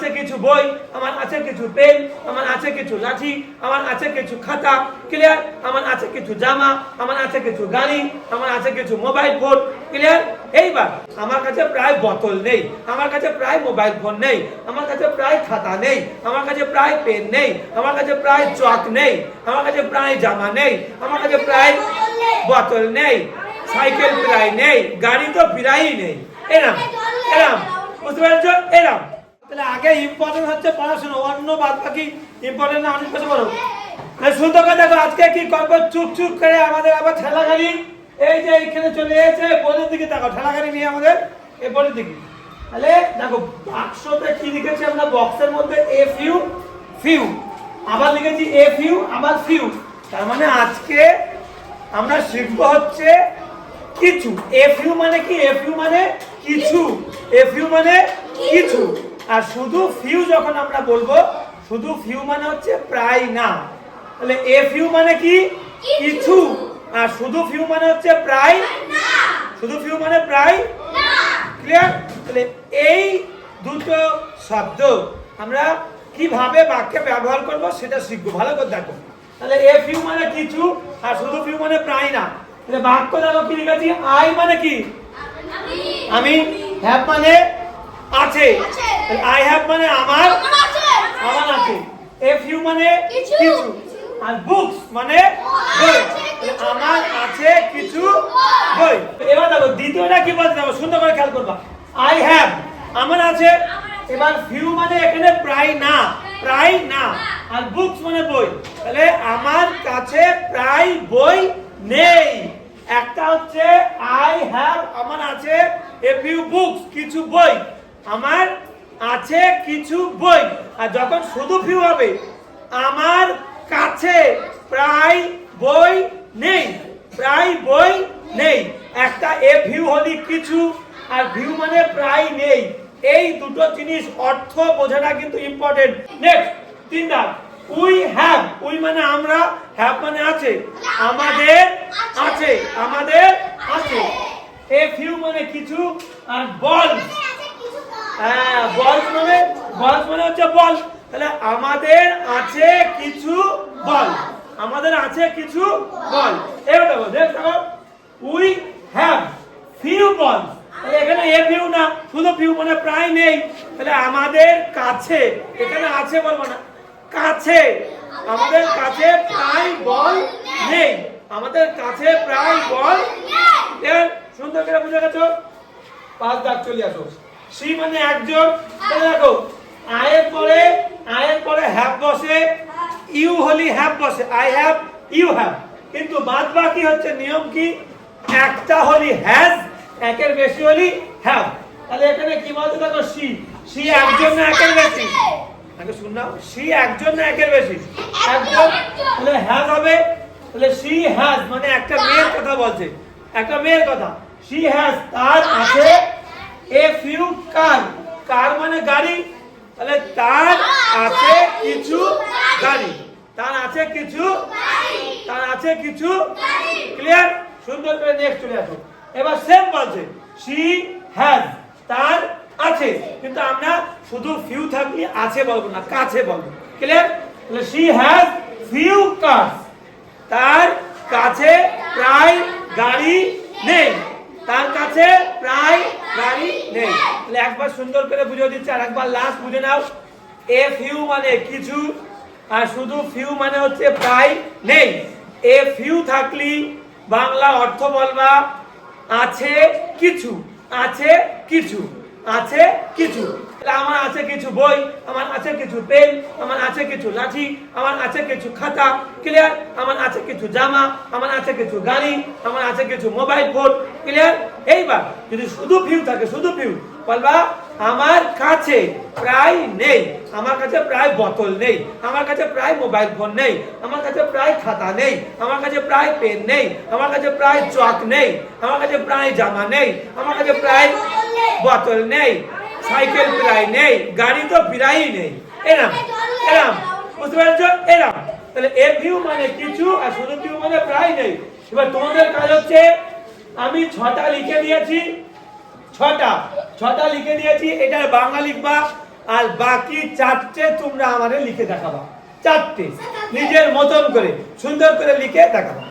আছে কিছু বই, আমার আছে কিছু পেন, আমার আছে কিছু লাঠি, আমার আছে কিছু খাতা ক্লিয়ার আমার আছে কিছু জামা, আমার আছে কিছু গাড়ি, আমার আছে কিছু মোবাইল ফোন ক্লিয়ার এইবার, আমার কাছে প্রায় বোতল নেই, আমার কাছে প্রায় মোবাইল ফোন নেই, আমার কাছে প্রায় খাতা নেই, আমার কাছে প্রায় পেন নেই, আমার কাছে প্রায় চক নেই, আমার কাছে প্রায় জামা নেই, আমার কাছে প্রায় বোতল নেই, সাইকেল প্রায় নেই, গাড়ি তো প্রায়ই নেই। এরম এরম, বুঝতে এরম তাহলে আগে ইম্পর্টেন্ট হচ্ছে পড়াশোনা, অন্য বাদ বাকি ইম্পর্টেন্ট না, অনেক কিছু তাহলে সুন্দর করে দেখো, আজকে কি করব? চুপ চুপ করে আমাদের আবার ঠেলা গাড়ি এই যে এইখানে চলে এসেছে বোনের দিকে দেখো ঠেলা গাড়ি নিয়ে আমাদের এই বোনের দিকে। তাহলে দেখো, বাক্সতে কি লিখেছি আমরা? বক্সের মধ্যে এফ ইউ ফিউ। আবার লিখেছি এফ ইউ আবার ফিউ। তার মানে আজকে আমরা শিখব হচ্ছে কিছু। এফ ইউ মানে কি? এফ ইউ মানে কিছু। এফ ইউ মানে কিছু। আর শুধু ফিউ যখন আমরা বলব শুধু ফিউ মানে হচ্ছে প্রায় না। তাহলে এ ইউ মানে কি? কিছু। আর শুধু ফিউ মানে হচ্ছে প্রায় শুধু ফিউ মানে প্রায় ক্লিয়ার তাহলে এই দুটো শব্দ আমরা কীভাবে বাক্যে ব্যবহার করব সেটা শিখব। ভালো করে দেখো। তাহলে এ ফিউ মানে কিছু আর শুধু ফিউ মানে প্রায় না। তাহলে বাক্য দেখো কি লিখেছি? আই মানে কি? আমি। হ্যাভ মানে আছে। আছে। আই হ্যাভ মানে আমার আমার আছে আমার আছে। এ ফিউ মানে কিছু। কিছু। আর বুকস মানে বই। আমার আছে কিছু বই। এবার দেখো দ্বিতীয়টা কি বলতে দেখো সুন্দর করে খেয়াল করবা। আই হ্যাভ আমার আছে। এবার ফিউ মানে এখানে প্রায় না প্রায় না। আর বুকস মানে বই। তাহলে আমার কাছে প্রায় বই নেই। একটা হচ্ছে আই হ্যাভ আমার আছে। এ ফিউ বুকস কিছু বই। আমার আছে কিছু বই। আর যখন শুধু ফিউ হবে, আমার কাছে প্রায় বই নেই, প্রায় বই নেই। একটা এ ভিউ হলি কিছু, আর ভিউ মানে প্রায় নেই। এই দুটো জিনিস অর্থ বোঝাটা কিন্তু ইম্পর্টেন্ট নেক্সট তিন দাগ উই হ্যাভ, উই মানে আমরা, হ্যাভ মানে আছে, আমাদের আছে আমাদের আছে। এ ফিউ মানে কিছু, আর বল। হ্যাঁ বলস মানে বলস মানে হচ্ছে বল। তাহলে আমাদের আছে কিছু বল। আমাদের আছে কিছু বল। এবার দেখো, দেখ উই হ্যাভ ফিউ বল তাহলে এখানে এ ফিউ না, শুধু ফিউ মানে প্রায় নেই। তাহলে আমাদের কাছে, এখানে আছে বলব না কাছে। আমাদের কাছে প্রায় বল নেই। আমাদের কাছে প্রায় বল সুন্দর করে বুঝে গেছো? পাঁচ দাগ চলে আসো। সি মানে একজন দেখো আয়ের পরে আয়ের পরে হ্যাভ বসে ইউ হলি হ্যাভ বসে আই হ্যাভ ইউ হ্যাভ কিন্তু বাদ বাকি হচ্ছে নিয়ম কি? একটা হলি হ্যাজ একের বেশি হলি হ্যাভ তাহলে এখানে কি বলতে দেখো সি সি একজন না একের বেশি। আগে শুন নাও সি একজন না একের বেশি। একজন তাহলে হ্যাজ হবে তাহলে সি হ্যাজ মানে একটা মেয়ের কথা বলছে। একটা মেয়ের কথা। সি হ্যাজ তার আছে এ কার মানে গাড়ি। তাহলে তার কিছু গাড়ি। তার আছে কিছু তার আছে কিছু ক্লিয়ার সুন্দর করে চলে এবার সেম তার আছে। কিন্তু আমরা শুধু ফিউ থাকলে আছে বলব না, কাছে বলব। ক্লিয়ার তাহলে হ্যাজ তার কাছে প্রায় গাড়ি নেই। তার কাছে প্রায় গাড়ি নেই। একবার সুন্দর করে বুঝে দিচ্ছে, আর একবার লাস্ট বুঝে নাও। এ ফিউ মানে কিছু, আর শুধু ফিউ মানে হচ্ছে প্রায় নেই। এ ফিউ থাকলি বাংলা অর্থ বলবা, আছে কিছু আছে কিছু। আছে কিছু। আমার আছে কিছু বই, আমার আছে কিছু পেন, আমার আছে কিছু লাঠি, আমার আছে কিছু খাতা ক্লিয়ার আমার আছে কিছু জামা, আমার আছে কিছু গাড়ি, আমার আছে কিছু মোবাইল ফোন ক্লিয়ার এইবার যদি শুধু ফিউ থাকে, শুধু ফিউ বলবা, আমার কাছে প্রায় নেই, আমার কাছে প্রায় বোতল নেই, আমার কাছে প্রায় মোবাইল ফোন নেই, আমার কাছে প্রায় খাতা নেই, আমার কাছে প্রায় পেন নেই, আমার কাছে প্রায় চক নেই, আমার কাছে প্রায় জামা নেই, আমার কাছে প্রায় বোতল নেই, সাইকেল প্রায় নেই, গাড়ি তো প্রায়ই নেই। এরাম এরাম, বুঝতে পারছ? এরাম। তাহলে এ ভিউ মানে কিছু আর শুধু ভিউ মানে প্রায় নেই। এবার তোমাদের কাজ হচ্ছে, আমি ছটা লিখে দিয়েছি, ছটা ছটা লিখে দিয়েছি এটার বাংলা লিখবা, আর বাকি চারটে তোমরা আমাদের লিখে দেখাবা। চারটে, নিজের মতন করে, সুন্দর করে লিখে দেখাবা।